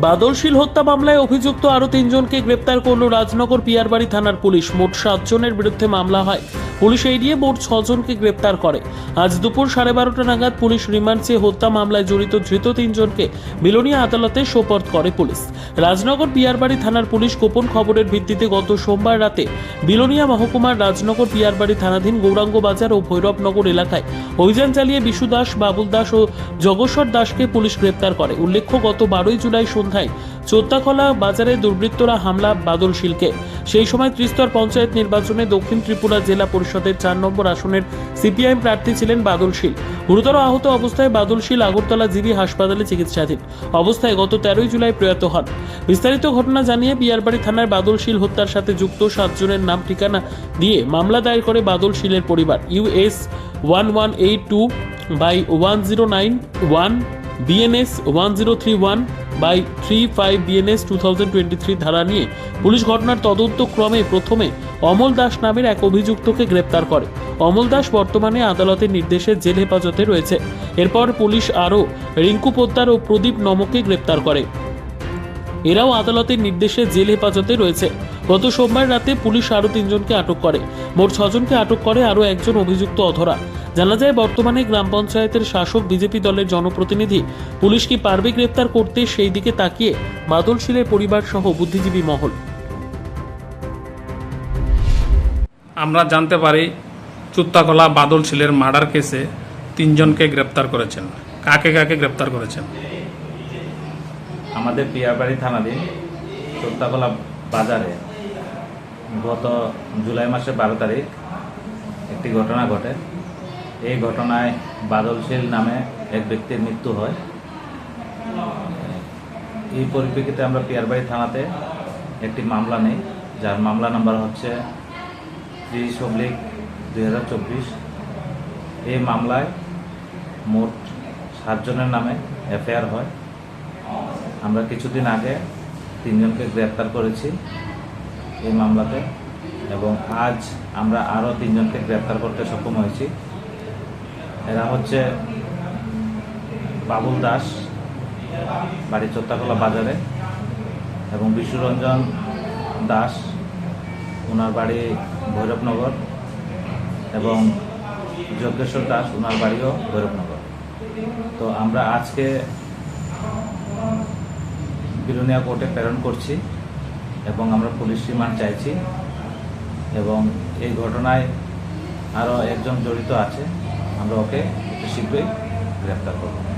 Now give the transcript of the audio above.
বাদলশীল হত্যা মামলায় অভিযুক্ত আরও তিনজনকে গ্রেপ্তার করল রাজনগর পিয়ারবাড়ি থানার পুলিশ। মোট সাতজনের বিরুদ্ধে মামলা হয়। পুলিশ এড়িয়ে মোট ছজনকে গ্রেপ্তার করে। আজ দুপুর সাড়ে বারোটা নাগাদ পুলিশ রিমান্ড চেয়ে হত্যা মামলায় জড়িত ধৃত তিনজনকে বিলোনিয়া আদালতে সোপর্দ করে পুলিশ। রাজনগর পিয়ারবাড়ি থানার পুলিশ গোপন খবরের ভিত্তিতে গত সোমবার রাতে বিলোনিয়া মহকুমার রাজনগর পিয়ারবাড়ি থানাধীন গৌরাঙ্গ বাজার ও ভৈরবনগর এলাকায় অভিযান চালিয়ে বিশু দাস, বাবুল দাস ও জগস্বর দাসকে পুলিশ গ্রেপ্তার করে। উল্লেখ্য, গত বারোই জুলাই সন্ধ্যায় চোত্তাখলা বাজারে দুর্বৃত্তরা হামলা বাদলশীলকে সেই সময় ত্রিস্তর পঞ্চায়েত নির্বাচনে দক্ষিণ ত্রিপুরা জেলা পরিষদের চার নম্বর আসনের সিপিআইএম প্রার্থী ছিলেন বাদলশীল গুরুতর আহত অবস্থায় বাদলশীল আগরতলা জিবি হাসপাতালে চিকিৎসাধীন। অবস্থায় গত তেরোই জুলাই প্রয়াত হন। বিস্তারিত ঘটনা জানিয়ে বিয়ারবাড়ি থানার বাদলশীল হত্যার সাথে যুক্ত সাতজনের নাম ঠিকানা দিয়ে মামলা দায়ের করে বাদলশীলের পরিবার। US one one eight two by one zero nine one BNS one zero three one by three five BNS two ধারা নিয়ে পুলিশ ঘটনার তদন্ত ক্রমে প্রথমে অমল দাস নামের এক অভিযুক্তকে গ্রেপ্তার করে। অমল দাস বর্তমানে আদালতের নির্দেশে জেল হেফাজতে রয়েছে। এরপর পুলিশ আরও রিঙ্কু পোদ্দার ও প্রদীপ নমকে গ্রেপ্তার করে। এরাও আদালতের নির্দেশে জেল হেফাজতে রয়েছে। গত সোমবার রাতে পুলিশ আরও তিনজনকে আটক করে। মোট ছজনকে আটক করে আরও একজন অভিযুক্ত অধরা। জানা যায় বর্তমানে গ্রাম পঞ্চায়েতের শাসক বিজেপি দলের জনপ্রতিনিধি পুলিশ কি পারবে গ্রেপ্তার করতে সেই দিকে তাকিয়ে বাদলশীলের পরিবার সহ বুদ্ধিজীবী মহল। আমরা জানতে পারি চুত্তাকলা বাদল শিলের মার্ডার কেসে তিনজনকে গ্রেপ্তার করেছেন। কাকে কাকে গ্রেপ্তার করেছেন? আমাদের পিয়ারবাড়ি থানাধীন চোত্তাকলা বাজারে গত জুলাই মাসের বারো তারিখ একটি ঘটনা ঘটে। এই ঘটনায় বাদলশীল নামে এক ব্যক্তির মৃত্যু হয়। এই পরিপ্রেক্ষিতে আমরা পিয়ারবাড়ি থানাতে একটি মামলা নেই, যার মামলা নাম্বার হচ্ছে ত্রিশ অব্লিক দুই হাজার চব্বিশ। এই মামলায় মোট সাতজনের নামে এফআইআর হয়। আমরা কিছুদিন আগে তিনজনকে গ্রেপ্তার করেছি এই মামলাতে, এবং আজ আমরা আরও তিনজনকে গ্রেপ্তার করতে সক্ষম হয়েছি। এরা হচ্ছে বাবুল দাস বাড়ি চোত্তাকলা বাজারে, এবং বিশ্বরঞ্জন দাস ওনার বাড়ি ভৈরবনগর, এবং যজ্ঞেশ্বর দাস ওনার বাড়িও ভৈরবনগর। তো আমরা আজকে বিলোনিয়া কোর্টে প্রেরণ করছি, এবং আমরা পুলিশ রিমান্ড চাইছি, এবং এই ঘটনায় আরও একজন জড়িত আছে। আমরা ওকে একটু শীঘ্রই গ্রেপ্তার করব।